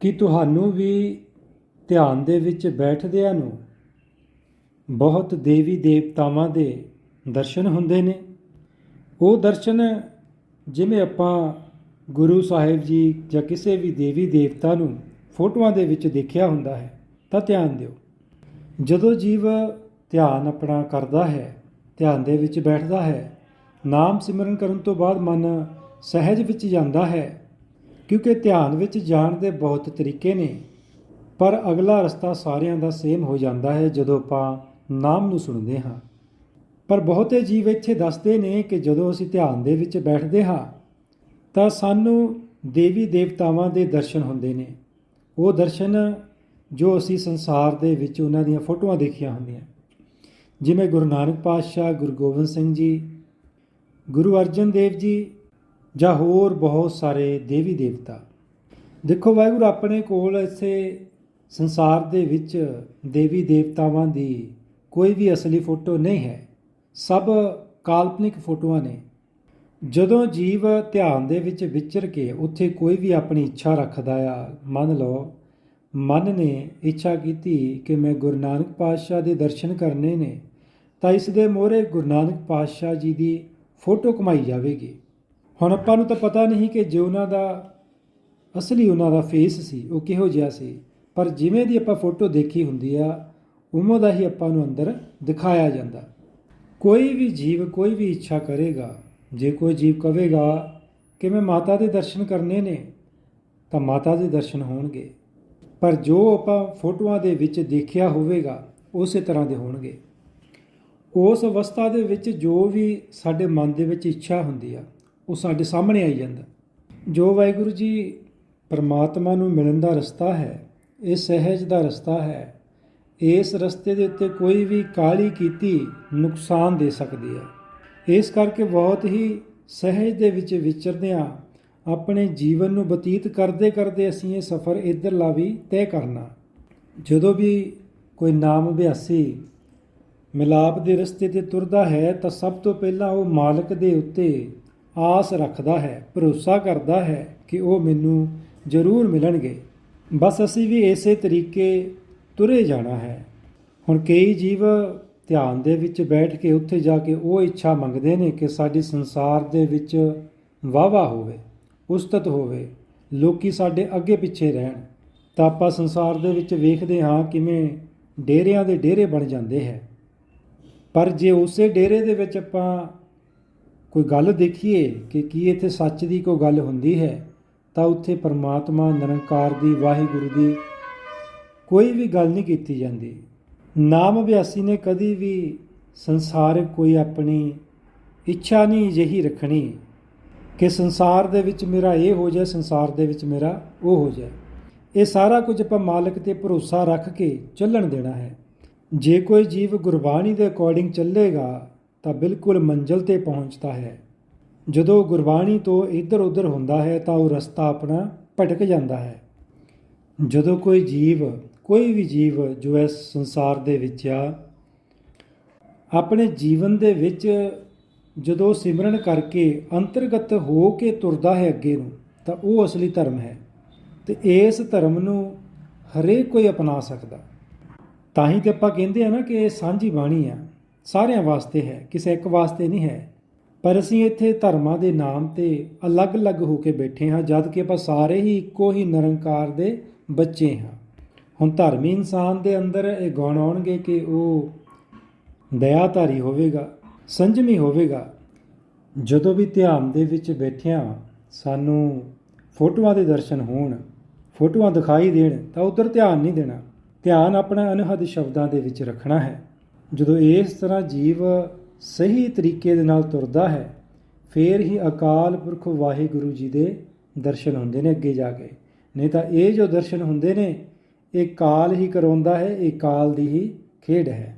ਕਿ ਤੁਹਾਨੂੰ ਵੀ ਧਿਆਨ ਦੇ ਵਿੱਚ ਬੈਠਦਿਆਂ ਨੂੰ ਬਹੁਤ ਦੇਵੀ ਦੇਵਤਾਵਾਂ ਦੇ ਦਰਸ਼ਨ ਹੁੰਦੇ ਨੇ। ਉਹ ਦਰਸ਼ਨ ਜਿਵੇਂ ਆਪਾਂ ਗੁਰੂ ਸਾਹਿਬ ਜੀ ਜਾਂ ਕਿਸੇ ਵੀ ਦੇਵੀ ਦੇਵਤਾ ਨੂੰ ਫੋਟੋਆਂ ਦੇ ਵਿੱਚ ਦੇਖਿਆ ਹੁੰਦਾ ਹੈ, ਤਾਂ ਧਿਆਨ ਦਿਓ। ਜਦੋਂ ਜੀਵ ਧਿਆਨ ਆਪਣਾ ਕਰਦਾ ਹੈ, ਧਿਆਨ ਦੇ ਵਿੱਚ ਬੈਠਦਾ ਹੈ, ਨਾਮ ਸਿਮਰਨ ਕਰਨ ਤੋਂ ਬਾਅਦ ਮਨ ਸਹਿਜ ਵਿੱਚ ਜਾਂਦਾ ਹੈ ਕਿਉਂਕਿ ਧਿਆਨ ਵਿੱਚ ਜਾਣ ਦੇ ਬਹੁਤ ਤਰੀਕੇ ਨੇ। ਪਰ ਅਗਲਾ ਰਸਤਾ ਸਾਰਿਆਂ ਦਾ ਸੇਮ ਹੋ ਜਾਂਦਾ ਹੈ ਜਦੋਂ ਆਪਾਂ ਨਾਮ ਨੂੰ ਸੁਣਦੇ ਹਾਂ। ਪਰ ਬਹੁਤੇ ਜੀਵ ਇੱਥੇ ਦੱਸਦੇ ਨੇ ਕਿ ਜਦੋਂ ਅਸੀਂ ਧਿਆਨ ਦੇ ਵਿੱਚ ਬੈਠਦੇ ਹਾਂ, ਤਾਂ ਸਾਨੂੰ ਦੇਵੀ ਦੇਵਤਾਵਾਂ ਦੇ ਦਰਸ਼ਨ ਹੁੰਦੇ ਨੇ। ਉਹ ਦਰਸ਼ਨ ਜੋ ਅਸੀਂ ਸੰਸਾਰ ਦੇ ਵਿੱਚ ਉਹਨਾਂ ਦੀਆਂ ਫੋਟੋਆਂ ਦੇਖੀਆਂ ਹੁੰਦੀਆਂ। ਜਿਵੇਂ ਗੁਰੂ ਨਾਨਕ ਪਾਤਸ਼ਾਹ ਗੁਰੂ ਗੋਬਿੰਦ ਸਿੰਘ ਜੀ, ਗੁਰੂ ਅਰਜਨ ਦੇਵ ਜੀ ਜਾਂ ਹੋਰ ਬਹੁਤ ਸਾਰੇ ਦੇਵੀ ਦੇਵਤਾ। ਦੇਖੋ, ਵਾਹਿਗੁਰੂ ਆਪਣੇ ਕੋਲ ਇਸੇ ਸੰਸਾਰ ਦੇ ਵਿੱਚ ਦੇਵੀ ਦੇਵਤਾਵਾਂ ਦੀ ਕੋਈ ਵੀ ਅਸਲੀ ਫੋਟੋ ਨਹੀਂ ਹੈ। ਸਭ ਕਾਲਪਨਿਕ ਫੋਟੋਆਂ ਨੇ। ਜਦੋਂ ਜੀਵ ਧਿਆਨ ਦੇ ਵਿੱਚ ਵਿਚਰ ਕੇ ਉੱਥੇ ਕੋਈ ਵੀ ਆਪਣੀ ਇੱਛਾ ਰੱਖਦਾ ਆ, ਮੰਨ ਲਓ, ਮਨ ਨੇ ਇੱਛਾ ਕੀਤੀ ਕਿ ਮੈਂ ਗੁਰੂ ਨਾਨਕ ਪਾਤਸ਼ਾਹ ਦੇ ਦਰਸ਼ਨ ਕਰਨੇ ਨੇ, ਤਾਂ ਇਸ ਦੇ ਮੋਹਰੇ ਗੁਰੂ ਨਾਨਕ ਪਾਤਸ਼ਾਹ ਜੀ ਦੀ ਫੋਟੋ ਕਮਾਈ ਜਾਵੇਗੀ। ਹੁਣ ਆਪਾਂ ਨੂੰ ਤਾਂ ਪਤਾ ਨਹੀਂ ਕਿ ਜੋ ਉਹਨਾਂ ਦਾ, ਅਸਲੀ ਉਹਨਾਂ ਦਾ ਫੇਸ ਸੀ, ਉਹ ਕਿਹੋ ਜਿਹਾ ਸੀ। ਪਰ ਜਿਵੇਂ ਦੀ ਆਪਾਂ ਫੋਟੋ ਦੇਖੀ ਹੁੰਦੀ ਆ, ਉਵੇਂ ਦਾ ਹੀ ਆਪਾਂ ਨੂੰ ਅੰਦਰ ਦਿਖਾਇਆ ਜਾਂਦਾ। ਕੋਈ ਵੀ ਜੀਵ, ਕੋਈ ਵੀ ਇੱਛਾ ਕਰੇਗਾ, ਜੇ ਕੋਈ ਜੀਵ ਕਵੇਗਾ ਕਿ ਮੈਂ ਮਾਤਾ ਦੇ ਦਰਸ਼ਨ ਕਰਨੇ ਨੇ, ਤਾਂ ਮਾਤਾ ਦੇ ਦਰਸ਼ਨ ਹੋਣਗੇ। ਪਰ ਜੋ ਆਪਾਂ ਫੋਟੋਆਂ ਦੇ ਵਿੱਚ ਦੇਖਿਆ ਹੋਵੇਗਾ, ਉਸੇ ਤਰ੍ਹਾਂ ਦੇ ਹੋਣਗੇ। ਉਸ ਅਵਸਥਾ ਦੇ ਵਿੱਚ ਜੋ ਵੀ ਸਾਡੇ ਮਨ ਦੇ ਵਿੱਚ ਇੱਛਾ ਹੁੰਦੀ ਆ ਉਹ ਸਾਡੇ ਸਾਹਮਣੇ ਆਈ ਜਾਂਦਾ। ਜੋ ਵਾਹਿਗੁਰੂ ਜੀ ਪਰਮਾਤਮਾ ਨੂੰ ਮਿਲਣ ਦਾ ਰਸਤਾ ਹੈ, ਇਹ ਸਹਿਜ ਦਾ ਰਸਤਾ ਹੈ, ਇਸ ਰਸਤੇ ਦੇ ਉੱਤੇ ਕੋਈ ਵੀ ਕਾਲੀ ਕੀਤੀ ਨੁਕਸਾਨ ਦੇ ਸਕਦੀ ਹੈ। ਇਸ ਕਰਕੇ ਬਹੁਤ ਹੀ ਸਹਿਜ ਦੇ ਵਿੱਚ ਵਿਚਰਦਿਆਂ ਆਪਣੇ ਜੀਵਨ ਨੂੰ ਬਤੀਤ ਕਰਦੇ ਕਰਦੇ ਅਸੀਂ ਇਹ ਸਫ਼ਰ ਇੱਧਰਲਾ ਵੀ ਤੈਅ ਕਰਨਾ। ਜਦੋਂ ਵੀ ਕੋਈ ਨਾਮ ਅਭਿਆਸੀ ਮਿਲਾਪ ਦੇ ਰਸਤੇ ਤੇ ਤੁਰਦਾ ਹੈ ਤਾਂ ਸਭ ਤੋਂ ਪਹਿਲਾਂ ਉਹ ਮਾਲਕ ਦੇ ਉੱਤੇ ਆਸ ਰੱਖਦਾ ਹੈ, ਭਰੋਸਾ ਕਰਦਾ ਹੈ ਕਿ ਉਹ ਮੈਨੂੰ ਜ਼ਰੂਰ ਮਿਲਣਗੇ। ਬਸ ਅਸੀਂ ਵੀ ਇਸੇ ਤਰੀਕੇ ਤੁਰੇ ਜਾਣਾ ਹੈ। ਹੁਣ ਕਈ ਜੀਵ ਧਿਆਨ ਦੇ ਵਿੱਚ ਬੈਠ ਕੇ ਉੱਥੇ ਜਾ ਕੇ ਉਹ ਇੱਛਾ ਮੰਗਦੇ ਨੇ ਕਿ ਸਾਡੀ ਸੰਸਾਰ ਦੇ ਵਿੱਚ ਵਾਵਾ ਹੋਵੇ, ਉਸਤਤ ਹੋਵੇ, ਲੋਕੀ ਸਾਡੇ ਅੱਗੇ ਪਿੱਛੇ ਰਹਿਣ। ਤਾਂ ਆਪਾਂ ਸੰਸਾਰ ਦੇ ਵਿੱਚ ਵੇਖਦੇ ਹਾਂ ਕਿਵੇਂ ਡੇਰਿਆਂ ਦੇ ਡੇਰੇ ਬਣ ਜਾਂਦੇ ਹੈ। ਪਰ ਜੇ ਉਸੇ ਡੇਰੇ ਦੇ ਵਿੱਚ ਆਪਾਂ ਕੋਈ ਗੱਲ ਦੇਖੀਏ ਕਿ ਕੀ ਇੱਥੇ ਸੱਚ ਦੀ ਕੋਈ ਗੱਲ ਹੁੰਦੀ ਹੈ, ਤਾਂ ਉੱਥੇ ਪਰਮਾਤਮਾ ਨਿਰੰਕਾਰ ਦੀ, ਵਾਹਿਗੁਰੂ ਦੀ ਕੋਈ ਵੀ ਗੱਲ ਨਹੀਂ ਕੀਤੀ ਜਾਂਦੀ। ਨਾਮ ਅਭਿਆਸੀ ਨੇ ਕਦੀ ਵੀ ਸੰਸਾਰ ਕੋਈ ਆਪਣੀ ਇੱਛਾ ਨਹੀਂ ਜਿਹੀ ਰੱਖਣੀ ਕਿ ਸੰਸਾਰ ਦੇ ਵਿੱਚ ਮੇਰਾ ਇਹ ਹੋ ਜਾਏ, ਸੰਸਾਰ ਦੇ ਵਿੱਚ ਮੇਰਾ ਉਹ ਹੋ ਜਾਏ। ਇਹ ਸਾਰਾ ਕੁਝ ਆਪਾਂ ਮਾਲਕ ਤੇ ਭਰੋਸਾ ਰੱਖ ਕੇ ਚੱਲਣ ਦੇਣਾ ਹੈ। ਜੇ ਕੋਈ ਜੀਵ ਗੁਰਬਾਣੀ ਦੇ ਅਕੋਰਡਿੰਗ ਚੱਲੇਗਾ ਤਾਂ ਬਿਲਕੁਲ ਮੰਜ਼ਲ ਤੇ ਪਹੁੰਚਦਾ ਹੈ। ਜਦੋਂ ਗੁਰਬਾਣੀ ਤੋਂ ਇੱਧਰ ਉੱਧਰ ਹੁੰਦਾ ਹੈ ਤਾਂ ਉਹ ਰਸਤਾ ਆਪਣਾ ਭਟਕ ਜਾਂਦਾ ਹੈ। ਜਦੋਂ ਕੋਈ ਜੀਵ, ਕੋਈ ਵੀ ਜੀਵ ਜੋ ਇਸ ਸੰਸਾਰ ਦੇ ਵਿੱਚ ਆ, ਆਪਣੇ ਜੀਵਨ ਦੇ ਵਿੱਚ ਜਦੋਂ ਸਿਮਰਨ ਕਰਕੇ ਅੰਤਰਗਤ ਹੋ ਕੇ ਤੁਰਦਾ ਹੈ ਅੱਗੇ ਨੂੰ, ਤਾਂ ਉਹ ਅਸਲੀ ਧਰਮ ਹੈ ਤੇ ਇਸ ਧਰਮ ਨੂੰ ਹਰੇਕ ਕੋਈ ਅਪਣਾ ਸਕਦਾ। ਤਾਂ ਹੀ ਤੇ ਆਪਾਂ ਕਹਿੰਦੇ ਆ ਨਾ ਕਿ ਇਹ ਸਾਂਝੀ ਬਾਣੀ ਆ। ਸਾਰਿਆਂ ਵਾਸਤੇ ਹੈ, ਕਿਸੇ ਇੱਕ ਵਾਸਤੇ ਨਹੀਂ ਹੈ। ਪਰ ਅਸੀਂ ਇੱਥੇ ਧਰਮਾਂ ਦੇ ਨਾਮ ਤੇ ਅਲੱਗ-ਅਲੱਗ ਹੋ ਕੇ ਬੈਠੇ ਹਾਂ, ਜਦ ਕਿ ਆਪਾਂ ਸਾਰੇ ਹੀ ਇੱਕੋ ਹੀ ਨਿਰੰਕਾਰ ਦੇ ਬੱਚੇ ਹਾਂ। ਹੁਣ ਧਰਮੀ ਇਨਸਾਨ ਦੇ ਅੰਦਰ ਇਹ ਗੁਣ ਆਉਣਗੇ ਕਿ ਉਹ ਦਇਆਧਾਰੀ ਹੋਵੇਗਾ, ਸੰਜਮੀ ਹੋਵੇਗਾ। ਜਦੋਂ ਵੀ ਧਿਆਨ ਦੇ ਵਿੱਚ ਬੈਠਿਆਂ ਸਾਨੂੰ ਫੋਟੋਆਂ ਦੇ ਦਰਸ਼ਨ ਹੋਣ, ਫੋਟੋਆਂ ਦਿਖਾਈ ਦੇਣ, ਤਾਂ ਉਧਰ ਧਿਆਨ ਨਹੀਂ ਦੇਣਾ। ਧਿਆਨ ਆਪਣਾ ਅਨਹਦ ਸ਼ਬਦਾਂ ਦੇ ਵਿੱਚ ਰੱਖਣਾ ਹੈ। ਜਦੋਂ ਇਸ ਤਰ੍ਹਾਂ ਜੀਵ ਸਹੀ ਤਰੀਕੇ ਦੇ ਨਾਲ ਤੁਰਦਾ ਹੈ, ਫੇਰ ਹੀ ਅਕਾਲ ਪੁਰਖ ਵਾਹਿਗੁਰੂ ਜੀ ਦੇ ਦਰਸ਼ਨ ਹੁੰਦੇ ਨੇ ਅੱਗੇ ਜਾ ਕੇ। ਨਹੀਂ ਤਾਂ ਇਹ ਜੋ ਦਰਸ਼ਨ ਹੁੰਦੇ ਨੇ, ਇਹ ਕਾਲ ਹੀ ਕਰਾਉਂਦਾ ਹੈ, ਇਹ ਕਾਲ ਦੀ ਹੀ ਖੇਡ ਹੈ।